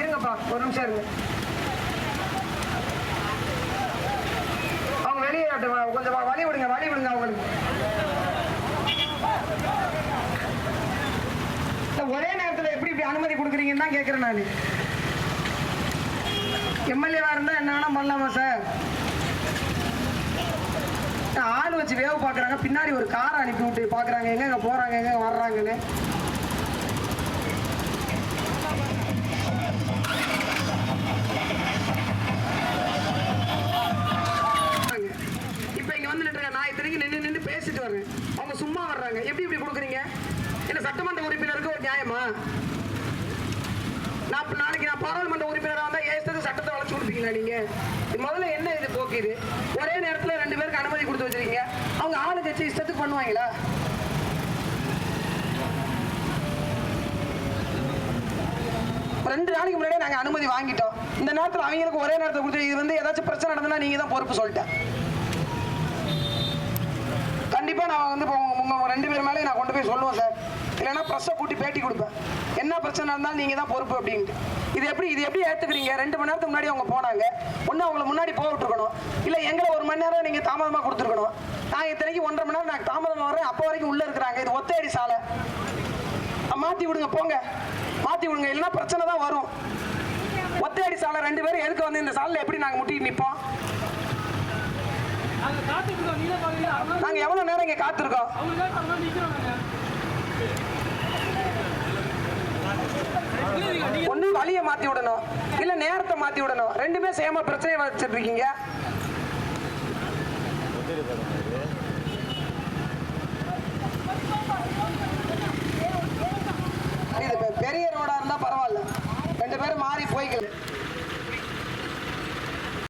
இருங்கப்பா ஒரு நிமிஷம் இருங்க. அவங்க வெளியே கொஞ்சம் வழி விடுங்க வழி விடுங்க அவங்களுக்கு. ஒரே நேரத்தில் எப்படி இப்படி அனுமதி கொடுக்குறீங்கன்னு தான் கேட்குறேன் நான். எம்எல்ஏவாக இருந்தால் என்ன வேணால் பண்ணலாமா சார்? ஆள் வச்சு வேவு பார்க்குறாங்க பின்னாடி ஒரு காரை அனுப்பி விட்டு பார்க்குறாங்க எங்க போகிறாங்க எங்கே வர்றாங்கன்னு. வர்றாங்க. அவங்க சும்மா வர்றாங்க. எப்படி இப்படி கொடுக்குறீங்க? என்ன சட்டமன்ற உறுப்பினருக்கு ஒரு நியாயமா? நான் நாளைக்கு நான் பாராளுமன்ற உறுப்பினராக வந்தால் ஏசத்துக்கு சட்டத்தை வளர்ச்சி கொடுப்பீங்களா நீங்க? இது முதல்ல என்ன இது போக்கு இது? ஒரே நேரத்தில் ரெண்டு பேருக்கு அனுமதி கொடுத்து வச்சிருக்கீங்க. அவங்க ஆளு கட்சி இஷ்டத்துக்கு பண்ணுவாங்களா? ரெண்டு நாளைக்கு முன்னாடியே நாங்கள் அனுமதி வாங்கிட்டோம். இந்த நேரத்தில் அவங்களுக்கு ஒரே நேரத்தில் கொடுத்து இது வந்து ஏதாச்சும் பிரச்சனை நடந்ததுன்னா நீங்கள் தான் பொறுப்பு சொல்லிட்டேன். போய் சொல்லுவோம் சார். இல்லைன்னா ப்ரெஸ்ஸை கூட்டி பேட்டி கொடுப்பேன். என்ன பிரச்சனை இருந்தாலும் நீங்கள் தான் பொறுப்பு அப்படின்ட்டு. இது எப்படி இது எப்படி ஏற்றுக்கிறீங்க ரெண்டு மணி நேரத்துக்கு முன்னாடி அவங்க போனாங்க. ஒன்று அவங்கள முன்னாடி போக விட்டுருக்கணும். இல்லை எங்களை ஒரு மணி நேரம் நீங்கள் தாமதமாக கொடுத்துருக்கணும். நான் இத்தனைக்கு ஒன்றரை மணி நேரம் நான் தாமதமாக வரேன் அப்போ வரைக்கும் உள்ளே இருக்கிறாங்க. இது ஒத்தையடி சாலை. மாற்றி விடுங்க போங்க. மாற்றி விடுங்க. இல்லைன்னா பிரச்சனை தான் வரும். ஒத்தையடி சாலை ரெண்டு பேரும் எதுக்கு வந்து இந்த சாலையில் எப்படி நாங்கள் முட்டிட்டு நிற்போம் நாங்க காத்துட்டு இருக்கோம் நீங்க பாக்குறீங்க அவங்க நாங்கள் எவ்வளோ தான் இங்க காத்திருக்கோம். ஒண்ணு வழியை மாத்தி விடணும். இல்ல நேரத்தை மாத்தி விடணும். ரெண்டுமே சேம பிரச்சனை வச்சிருக்கீங்க.